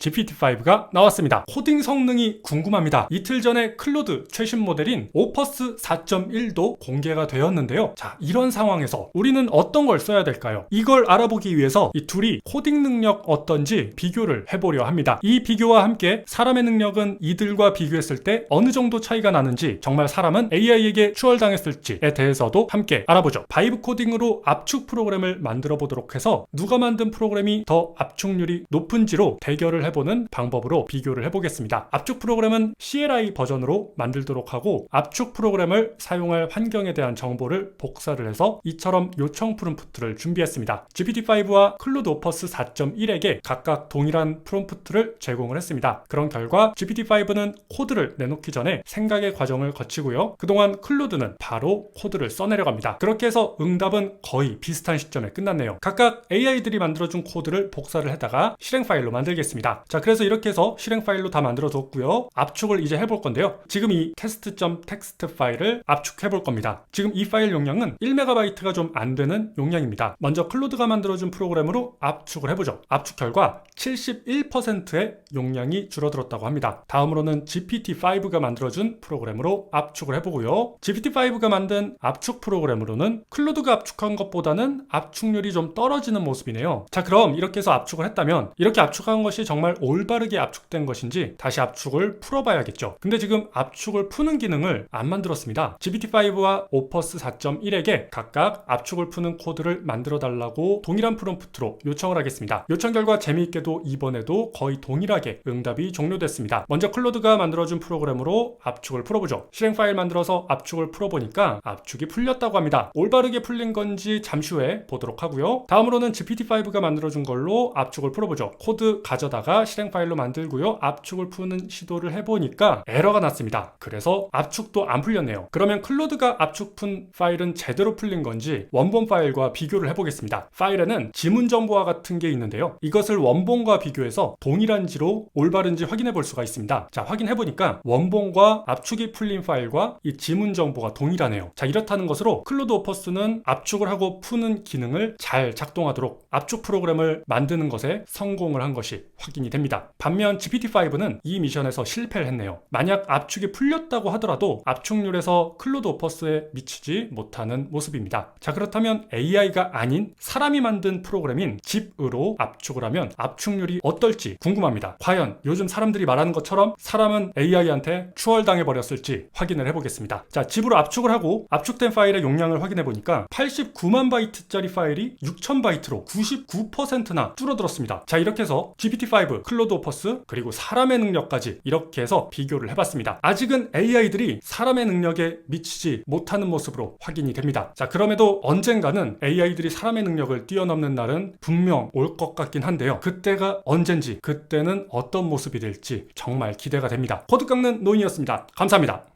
GPT-5가 나왔습니다. 코딩 성능이 궁금합니다. 이틀 전에 클로드 최신 모델인 오퍼스 4.1도 공개가 되었는데요. 자, 이런 상황에서 우리는 어떤 걸 써야 될까요? 이걸 알아보기 위해서 이 둘이 코딩 능력 어떤지 비교를 해보려 합니다. 이 비교와 함께 사람의 능력은 이들과 비교했을 때 어느 정도 차이가 나는지 정말 사람은 AI에게 추월당했을지에 대해서도 함께 알아보죠. 바이브 코딩으로 압축 프로그램을 만들어 보도록 해서 누가 만든 프로그램이 더 압축률이 높은지로 대결을 해 보는 방법으로 비교를 해보겠습니다. 압축 프로그램은 CLI 버전으로 만들도록 하고 압축 프로그램을 사용할 환경에 대한 정보를 복사를 해서 이처럼 요청 프롬프트를 준비했습니다. GPT-5와 클루드 오퍼스 4.1에게 각각 동일한 프롬프트를 제공을 했습니다. 그런 결과 GPT-5는 코드를 내놓기 전에 생각의 과정을 거치고요. 그동안 클루드는 바로 코드를 써내려갑니다. 그렇게 해서 응답은 거의 비슷한 시점에 끝났네요. 각각 AI들이 만들어준 코드를 복사를 해다가 실행 파일로 만들겠습니다. 자, 그래서 이렇게 해서 실행 파일로 다 만들어뒀고요. 압축을 이제 해볼 건데요. 지금 이 test.txt 파일을 압축해 볼 겁니다. 지금 이 파일 용량은 1MB가 좀 안 되는 용량입니다. 먼저 클로드가 만들어준 프로그램으로 압축을 해보죠. 압축 결과 71%의 용량이 줄어들었다고 합니다. 다음으로는 GPT-5가 만들어준 프로그램으로 압축을 해보고요. GPT-5가 만든 압축 프로그램으로는 클로드가 압축한 것보다는 압축률이 좀 떨어지는 모습이네요. 자, 그럼 이렇게 해서 압축을 했다면 이렇게 압축한 것이 정말 올바르게 압축된 것인지 다시 압축을 풀어봐야겠죠. 근데 지금 압축을 푸는 기능을 안 만들었습니다. GPT-5와 오퍼스 4.1에게 각각 압축을 푸는 코드를 만들어 달라고 동일한 프롬프트로 요청을 하겠습니다. 요청 결과 재미있게도 이번에도 거의 동일하게 응답이 종료됐습니다. 먼저 클로드가 만들어준 프로그램으로 압축을 풀어보죠. 실행 파일 만들어서 압축을 풀어보니까 압축이 풀렸다고 합니다. 올바르게 풀린 건지 잠시 후에 보도록 하고요. 다음으로는 GPT-5가 만들어준 걸로 압축을 풀어보죠. 코드 가져다가 실행 파일로 만들고요. 압축을 푸는 시도를 해보니까 에러가 났습니다. 그래서 압축도 안 풀렸네요. 그러면 클로드가 압축 푼 파일은 제대로 풀린 건지 원본 파일과 비교를 해보겠습니다. 파일에는 지문 정보와 같은 게 있는데요. 이것을 원본과 비교해서 동일한지로 올바른지 확인해 볼 수가 있습니다. 자, 확인해 보니까 원본과 압축이 풀린 파일과 이 지문 정보가 동일하네요. 자, 이렇다는 것으로 클로드 오퍼스는 압축을 하고 푸는 기능을 잘 작동하도록 압축 프로그램을 만드는 것에 성공을 한 것이 확인이 됩니다. 반면 GPT-5는 이 미션에서 실패를 했네요. 만약 압축이 풀렸다고 하더라도 압축률에서 클로드 오퍼스에 미치지 못하는 모습입니다. 자, 그렇다면 AI가 아닌 사람이 만든 프로그램인 집으로 압축을 하면 압축률이 어떨지 궁금합니다. 과연 요즘 사람들이 말하는 것처럼 사람은 AI한테 추월당해 버렸을지 확인을 해보겠습니다. 자, 집으로 압축을 하고 압축된 파일의 용량을 확인해 보니까 89만 바이트짜리 파일이 6천 바이트로 99%나 줄어들었습니다. 자, 이렇게 해서 GPT-5, 클로드 오퍼스, 그리고 사람의 능력까지 이렇게 해서 비교를 해봤습니다. 아직은 AI들이 사람의 능력에 미치지 못하는 모습으로 확인이 됩니다. 자, 그럼에도 언젠가는 AI들이 사람의 능력을 뛰어넘는 날은 분명 올 것 같긴 한데요. 그때가 언젠지, 그때는 어떤 모습이 될지 정말 기대가 됩니다. 코드 깎는 노인이었습니다. 감사합니다.